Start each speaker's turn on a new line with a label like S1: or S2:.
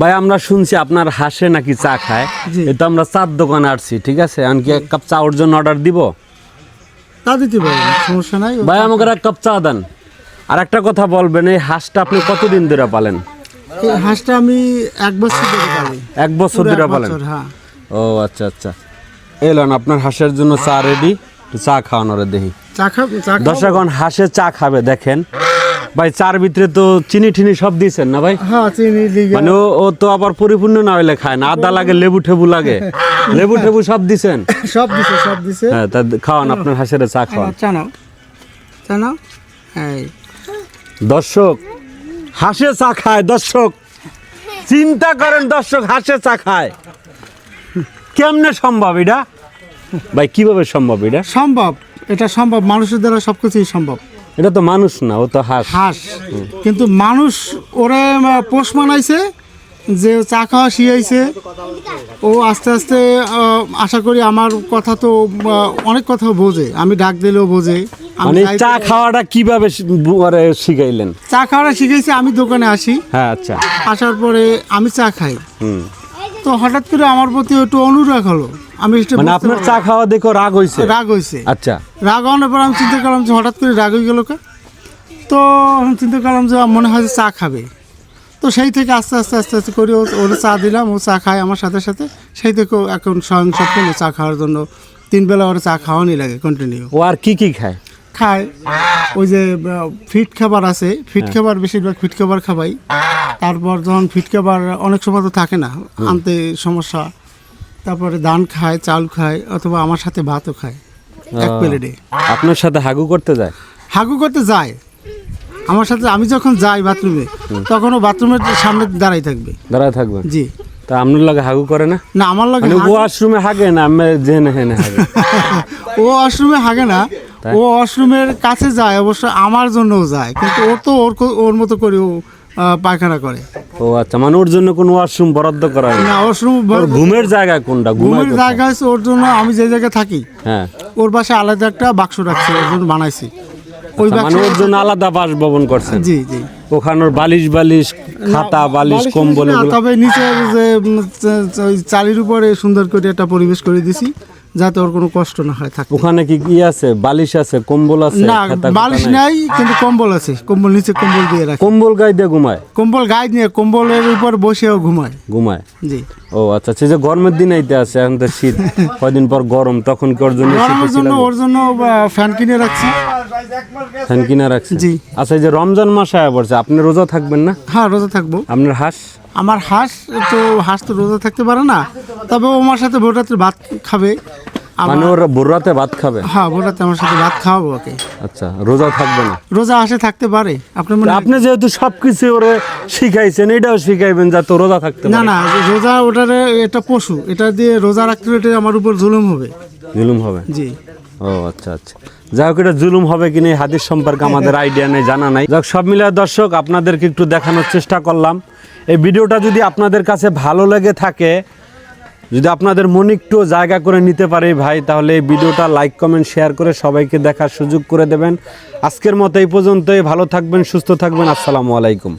S1: ভাই আমরা শুনছি আপনার হাসে নাকি চা খায়। এটা আমরা চার দোকানে আসছি ঠিক আছে? এমনকি এক কাপ চা ওর জন্য অর্ডার দিব?
S2: তা দিতে পারবেন সমস্যা নাই।
S1: ভাই আমাকে এক কাপ চা দেন। আর একটা কথা বলবেন এই হাঁসটা আপনি কতদিন ধরে পালেন?
S2: এই হাঁসটা আমি এক বছর ধরে পালি।
S1: এক বছর ধরে পালেন?
S2: হ্যাঁ।
S1: ও আচ্ছা আচ্ছা। এলেন আপনার হাঁসের জন্য চা রেডি চা খাওয়ানোর দেখি
S2: চা খাব চা খাও?
S1: দর্শক এখন হাঁসে চা খাবে দেখেন। ভাই চার ভিতরে তো চিনি ঠিনি সব দিয়েছেন না ভাই?
S2: হ্যাঁ চিনি
S1: মানে ও তো আবার পরিপূর্ণ না হইলে খায় না আদা লাগে লেবু ঠেবু লাগে। লেবু ঠেবু সব দিছেন
S2: সব দিছে সব দিছে
S1: হ্যাঁ তা খাওয়ান আপনার হাঁসের চা খাওয়ান।
S2: চা নাও। চা নাও। এই।
S1: দর্শক হাঁসে চা খায় দর্শক। চিন্তা করেন দর্শক হাঁসে চা খায়। কেমনে সম্ভব এটা? ভাই কীভাবে সম্ভব এটা?
S2: সম্ভব এটা সম্ভব মানুষের দ্বারা সবকিছুই সম্ভব।
S1: এটা তো মানুষ না ও তো হাঁস।
S2: হাঁস। কিন্তু মানুষ ওরে পোষ মানাইছে যে চা খাওয়া শিখাইছে ও আস্তে আস্তে আশা করি আমার কথা তো অনেক কথা বোঝে। আমি ডাক দিলেও বোঝে। আমি
S1: মানে চা খাওয়াটা কীভাবে শিখাইলেন?
S2: চা খাওয়াটা শিখেছি আমি দোকানে আসি।
S1: হ্যাঁ আচ্ছা।
S2: আসার পরে আমি চা খাই।
S1: হুম।
S2: তো হঠাৎ করে আমার প্রতি একটু অনুরাগ হলো। আমি
S1: মানে আপনার চা খাওয়া দেখো রাগ হইছে?
S2: রাগ হয়েছে
S1: আচ্ছা।
S2: রাগ হওয়ার পর আমি চিন্তা করলাম যে হঠাৎ করে রাগ হয়ে গেল তো আমি চিন্তা করলাম যে মনে হয় যে চা খাবে। তো সেই থেকে আস্তে আস্তে আস্তে আস্তে করে ও- ওর চা দিলাম ও চা খায় আমার সাথে সাথে। সেই থেকে এখন স্বয়ং সম্পূর্ণ চা খাওয়ার জন্য। তিন বেলা ওর চা খাওয়ানি লাগে কন্টিনিউ
S1: ও আর কি কি খায়?
S2: খায়। ওই যে ফিট খাবার আছে। ফিট খাবার বেশিরভাগ ফিট খাবার খাবাই। তারপর যখন ফিট খাবার অনেক সময় তো থাকে না আনতে সমস্যা। তারপরে ধান খায় চাল খায় অথবা আমার সাথে ভাতও খায় এক প্লেটে।
S1: আপনার সাথে হাগু করতে যায়?
S2: হাগু করতে যায়। আমার সাথে আমি যখন যাই বাথরুমে তখন ও বাথরুমের সামনে দাঁড়াই থাকবে।
S1: দাঁড়ায় থাকবেন
S2: জি।
S1: তা আপনার লাগে হাগু করে না?
S2: না আমার লাগে
S1: মানে
S2: হাগু-
S1: ওয়াশরুমে হাগে না আমি জেনে হেনে হাগে?
S2: ও ওয়াশরুমে হাগে না ও ওয়াশরুমের কাছে যায় অবশ্য আমার জন্যও যায় কিন্তু ও তো ওর ওর মতো করে ও পায়খানা করে।
S1: ও আচ্ছা মানে ওর জন্য কোনো ওয়াশরুম বরাদ্দ করা হয় না?
S2: ওয়াশরুম
S1: ঘুমের জায়গা কোনটা? ঘুমের
S2: জায়গা আছে ওর জন্য আমি যে জায়গায় থাকি
S1: হ্যাঁ।
S2: ওর পাশে আলাদা একটা বাক্স রাখছি ওর জন্য বানাইছি। ওই বাক্স
S1: মানে ওর জন্য আলাদা বাসভবন করছেন?
S2: জি জি।
S1: ওখানে বালিশ বালিশ খাতা বালিশ কম্বল
S2: তবে নিচে যে ওই চালির উপরে সুন্দর করে একটা পরিবেশ করে দিছি। যাতে ওর কোনো কষ্ট না হয় থাকে।
S1: ওখানে কি কি আছে? বালিশ আছে কম্বল আছে
S2: না বালিশ
S1: নাই?
S2: কিন্তু কম্বল আছে। কম্বল নিচে কম্বল দিয়ে রাখি।
S1: কম্বল গায়ে দিয়ে ঘুমায়?
S2: কম্বল গায়ে নিয়ে কম্বলের উপর বসেও ঘুমায়।
S1: ঘুমায়?
S2: জি।
S1: ও আচ্ছা আচ্ছা এই যে গরমের দিন আইতে আছে এখন তো শীত। কয়দিন পর গরম তখন কি ওর জন্য
S2: গরমের জন্য ওর জন্য ফ্যান কিনে রাখছি।
S1: ফ্যান কিনে রাখছি
S2: জি।
S1: আচ্ছা এই যে রমজান মাস আয়া পড়ছে আপনি রোজা থাকবেন না?
S2: হ্যাঁ রোজা থাকব।
S1: আপনার হাঁস?
S2: আমার হাঁস তো হাঁস তো রোজা থাকতে পারে না। তবে ও আমার সাথে ভোররাত্রে ভাত খাবে।
S1: মানে ওর ভোর ভাত খাবে?
S2: হ্যাঁ ভোররাতে আমার সাথে ভাত খাওয়াবো ওকে।
S1: আচ্ছা রোজা থাকবে না?
S2: রোজা আসে থাকতে পারে। আপনার মনে
S1: আপনি যেহেতু সবকিছু ওরে শিখাইছেন এটাও শিখাইবেন যাতে রোজা থাকতে
S2: না না রোজা ওটার এটা পশু এটা দিয়ে রোজা রাখতে এটা আমার উপর জুলুম হবে।
S1: জুলুম হবে?
S2: জি।
S1: ও আচ্ছা আচ্ছা। যাই হোক এটা জুলুম হবে কিনা এই হাদিস সম্পর্কে আমাদের আইডিয়া নেই জানা নাই। যাক সব মিলিয়ে দর্শক আপনাদেরকে একটু দেখানোর চেষ্টা করলাম। এই ভিডিওটা যদি আপনাদের কাছে ভালো লেগে থাকে যদি আপনাদের মনে একটু জায়গা করে নিতে পারে ভাই, তাহলে এই ভিডিওটা লাইক কমেন্ট শেয়ার করে সবাইকে দেখার সুযোগ করে দেবেন। আজকের মতো এই পর্যন্তই, ভালো থাকবেন, সুস্থ থাকবেন, আসসালামু আলাইকুম।